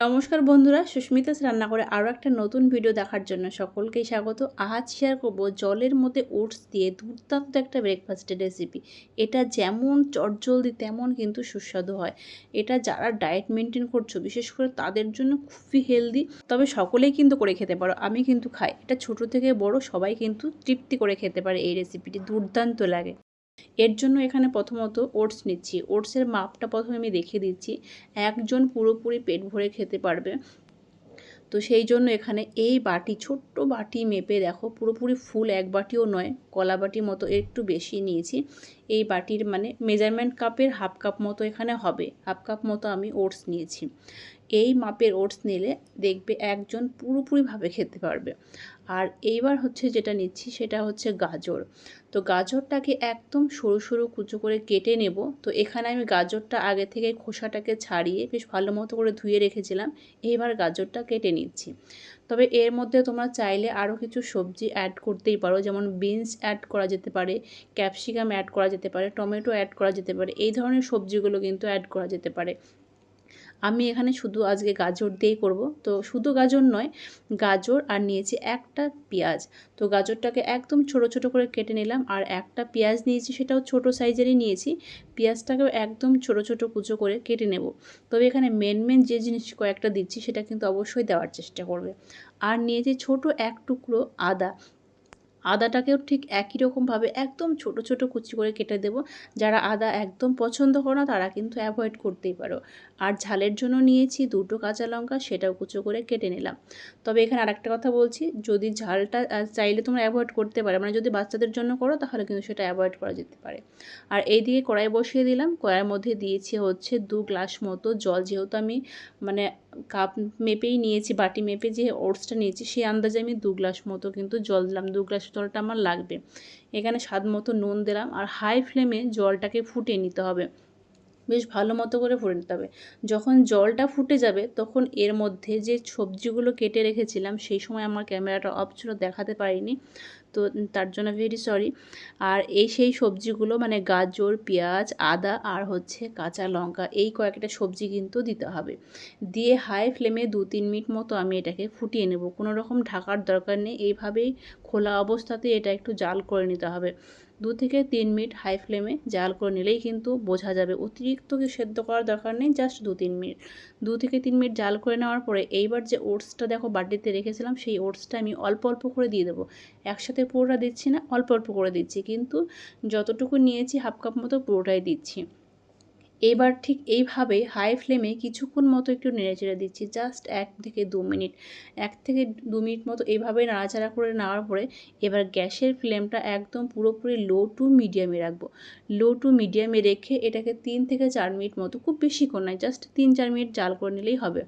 নমস্কার বন্ধুরা সুস্মিতাস রান্না করে আরও একটা নতুন ভিডিও দেখার জন্য সকলকেই স্বাগত। আজ শেয়ার করব জলের মধ্যে ওটস দিয়ে দুর্দান্ত একটা ব্রেকফাস্টের রেসিপি এটা যেমন চটজলদি তেমন কিন্তু সুস্বাদু হয়। এটা যারা ডায়েট মেনটেন করছ, বিশেষ করে তাদের জন্য খুবই হেলদি তবে সকলেই কিন্তু করে খেতে পারো, আমি কিন্তু খাই। এটা ছোট থেকে বড়, সবাই কিন্তু তৃপ্তি করে খেতে পারে এই রেসিপিটি দুর্দান্ত লাগে। এর জন্য এখানে প্রথমত ওটস নিচ্ছি। ওটসের মাপটা প্রথমে আমি দেখে দিচ্ছি। একজন পুরোপুরি পেট ভরে খেতে পারবে। তো সেই জন্য এখানে এই বাটি, ছোট্ট বাটি মেপে দেখো, পুরোপুরি ফুল, এক বাটিও নয়। কলা বাটির মতো একটু বেশি নিয়েছি। এই বাটির মানে মেজারমেন্ট কাপের হাফ কাপ মতো এখানে হবে। হাফ কাপ মতো আমি ওটস নিয়েছি। এই মাপের ওটস নিলে দেখবে একজন পুরোপুরিভাবে খেতে পারবে। আর এইবার হচ্ছে যেটা নিচ্ছি সেটা হচ্ছে গাজর। তো গাজরটাকে একদম সরু সরু কুচো করে কেটে নেব। তো এখানে আমি গাজরটা আগে থেকে খোসাটাকে ছাড়িয়ে বেশ ভালো মতো করে ধুয়ে রেখেছিলাম। এইবার গাজরটা কেটে নিচ্ছি। তবে এর মধ্যে তোমরা চাইলে আরও কিছু সবজি অ্যাড করতেই পারো। যেমন বিনস অ্যাড করা যেতে পারে ক্যাপসিকাম অ্যাড করা যেতে পারে টমেটো অ্যাড করা যেতে পারে, এই ধরনের সবজিগুলো কিন্তু অ্যাড করা যেতে পারে। আমি এখানে শুধু আজকে গাজর দিয়েই করব। তো শুধু গাজর নয়, গাজর আর নিয়েছি একটা পেঁয়াজ। তো গাজরটাকে একদম ছোট ছোট করে কেটে নিলাম আর একটা পেঁয়াজ নিয়েছি, সেটাও ছোট সাইজেরই নিয়েছি। পেঁয়াজটাকেও একদম ছোট ছোট কুচো করে কেটে নেব। তবে এখানে মেন মেন যে জিনিস কয়েকটা দিচ্ছি, সেটা কিন্তু অবশ্যই দেওয়ার চেষ্টা করবে। আর নিয়েছি ছোট এক টুকরো আদা। আদাটাকেও ঠিক একই রকমভাবে একদম ছোট ছোট কুচি করে কেটে দেব। যারা আদা একদম পছন্দ করো না, তারা কিন্তু অ্যাভয়েড করতেই পারো। আর ঝালের জন্য নিয়েছি দুটো কাঁচা লঙ্কা, সেটাও কুচো করে কেটে নিলাম। তবে এখানে আরেকটা কথা বলছি, যদি ঝালটা চাইলে তোমরা অ্যাভয়েড করতে পারো। মানে যদি বাচ্চাদের জন্য করো, তাহলে কিন্তু সেটা অ্যাভয়েড করা যেতে পারে। আর এই দিকে কড়াই বসিয়ে দিলাম। কড়াইয়ের মধ্যে দিয়েছি হচ্ছে দু গ্লাস মতো জল। যেহেতু আমি মানে কাপ মেপেই নিয়েছি, বাটি মেপে যে ওটসটা নিয়েছি, সেই আন্দাজে আমি দু গ্লাস মতো কিন্তু জল দিলাম। দু গ্লাস জলটা আমার লাগবে। এখানে স্বাদ মতো নুন দিলাম আর হাই ফ্লেমে জলটাকে ফুটিয়ে নিতে হবে। বেশ ভালো মতো করে ফুটে নিতে হবে। যখন জলটা ফুটে যাবে, তখন এর মধ্যে যে সবজিগুলো কেটে রেখেছিলাম, সেই সময় আমার ক্যামেরাটা অফ ছিল, দেখাতে পারিনি। তো তার জন্য ভেরি সরি আর এই সেই সবজিগুলো মানে গাজর, পেঁয়াজ, আদা আর হচ্ছে কাঁচা লঙ্কা, এই কয়েকটা সবজি কিন্তু দিতে হবে। দিয়ে হাই ফ্লেমে দু তিন মিনিট মতো আমি এটাকে ফুটিয়ে নেব। কোনো রকম ঢাকার দরকার নেই। এইভাবেই খোলা অবস্থাতে এটা একটু জাল করে নিতে হবে। দু থেকে তিন মিনিট হাই ফ্লেমে জাল করে নিলেই কিন্তু বোঝা যাবে। অতিরিক্ত কি সেদ্ধ করার দরকার নেই জাস্ট দু তিন মিনিট। দু থেকে তিন মিনিট জাল করে নেওয়ার পরে এইবার যে ওটসটা দেখো বাটিতে রেখেছিলাম, সেই ওটসটা আমি অল্প অল্প করে দিয়ে দেবো। একসাথে পুরোটা দিচ্ছি না, অল্প অল্প করে দিচ্ছি। কিন্তু যতটুকু নিয়েছি হাফ কাপ মতো পুরোটাই দিচ্ছি। এবার ঠিক এইভাবে হাই ফ্লেমে কিছুক্ষণ মতো একটু নেড়েচেড়ে দিচ্ছি জাস্ট এক থেকে দু মিনিট। এক থেকে দু মিনিট মতো এইভাবে নাড়াচাড়া করে নেওয়ার পরে এবার গ্যাসের ফ্লেমটা একদম পুরোপুরি লো টু মিডিয়ামে রাখব। লো টু মিডিয়ামে রেখে এটাকে তিন থেকে চার মিনিট মতো, খুব বেশিক্ষণ নয় জাস্ট তিন চার মিনিট জাল করে নিলেই হবে।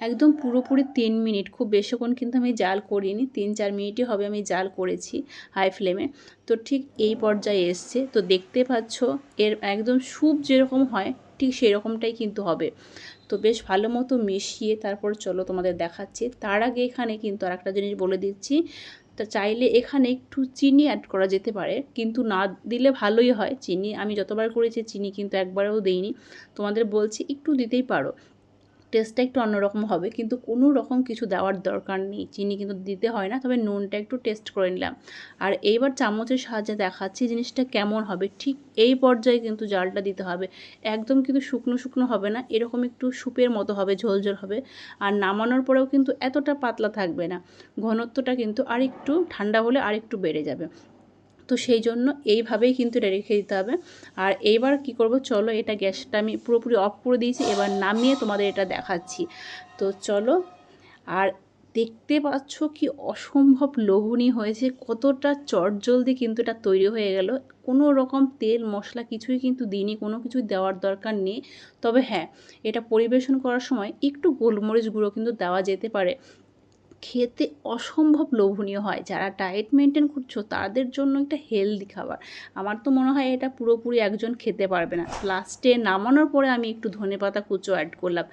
একদম পুরোপুরি তিন মিনিট। খুব বেশিক্ষণ কিন্তু আমি জাল করিনি, তিন চার মিনিটই হবে আমি জাল করেছি হাই ফ্লেমে তো ঠিক এই পর্যায়ে এসছে। তো দেখতে পাচ্ছ, এর একদম স্যুপ যেরকম হয়, ঠিক সেরকমটাই কিন্তু হবে। তো বেশ ভালো মতো মিশিয়ে তারপর চলো তোমাদের দেখাচ্ছি। তার আগে এখানে কিন্তু আর একটা জিনিস বলে দিচ্ছি। তা চাইলে এখানে একটু চিনি অ্যাড করা যেতে পারে, কিন্তু না দিলে ভালোই হয়। চিনি, আমি যতবার করেছি, চিনি কিন্তু একবারেও দেইনি। তোমাদের বলছি একটু দিতেই পারো। টেস্টটা একটু অন্যরকম হবে। কিন্তু কোনো রকম কিছু দেওয়ার দরকার নেই। চিনি কিন্তু দিতে হয় না, তবে নুনটা একটু টেস্ট করে নিলাম। আর এইবার চামচের সাহায্যে দেখাচ্ছি জিনিসটা কেমন হবে। ঠিক এই পর্যায়ে কিন্তু জালটা দিতে হবে। একদম কিন্তু শুকনো শুকনো হবে না, এরকম একটু সুপের মতো হবে, ঝোলঝোল হবে। আর নামানোর পরেও কিন্তু এতটা পাতলা থাকবে না। ঘনত্বটা কিন্তু আরেকটু ঠান্ডা হলে আরেকটু বেড়ে যাবে। তো সেই জন্য এইভাবেই কিন্তু এটা রেখে দিতে হবে। আর এইবার কি করব? চলো এটা গ্যাসটা আমি পুরোপুরি অফ করে দিয়েছি, এবার নামিয়ে তোমাদের এটা দেখাচ্ছি। তো চলো, আর দেখতে পাচ্ছ কি অসম্ভব লোভনীয় হয়েছে, কতটা চটজলদি কিন্তু এটা তৈরি হয়ে গেল। কোনো রকম তেল, মশলা কিছুই কিন্তু দিইনি, কোনো কিছু দেওয়ার দরকার নেই। তবে হ্যাঁ এটা পরিবেশন করার সময় একটু গোলমরিচ গুঁড়ো কিন্তু দেওয়া যেতে পারে। খেতে অসম্ভব লোভনীয় হয়। যারা ডায়েট মেনটেন করছ, তাদের জন্য একটা হেলদি খাবার। আমার তো মনে হয় এটা পুরোপুরি একজন খেতে পারবে না। লাস্টে নামানোর পরে আমি একটু ধনে পাতা কুচো অ্যাড করলাম।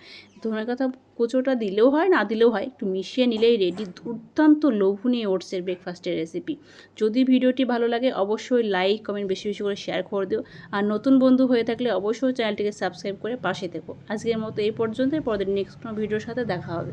ধনে পাতা কুচোটা দিলেও হয়, না দিলেও হয়, একটু মিশিয়ে নিলেই রেডি দুর্দান্ত লোভনীয় ওটসের ব্রেকফাস্টের রেসিপি যদি ভিডিওটি ভালো লাগে, অবশ্যই লাইক কমেন্ট বেশি বেশি করে শেয়ার করে দিও। আর নতুন বন্ধু হয়ে থাকলে অবশ্যই চ্যানেলটিকে সাবস্ক্রাইব করে পাশে থেকো। আজকের মতো এই পর্যন্তই। পরের নেক্সট কোনো ভিডিওর সাথে দেখা হবে।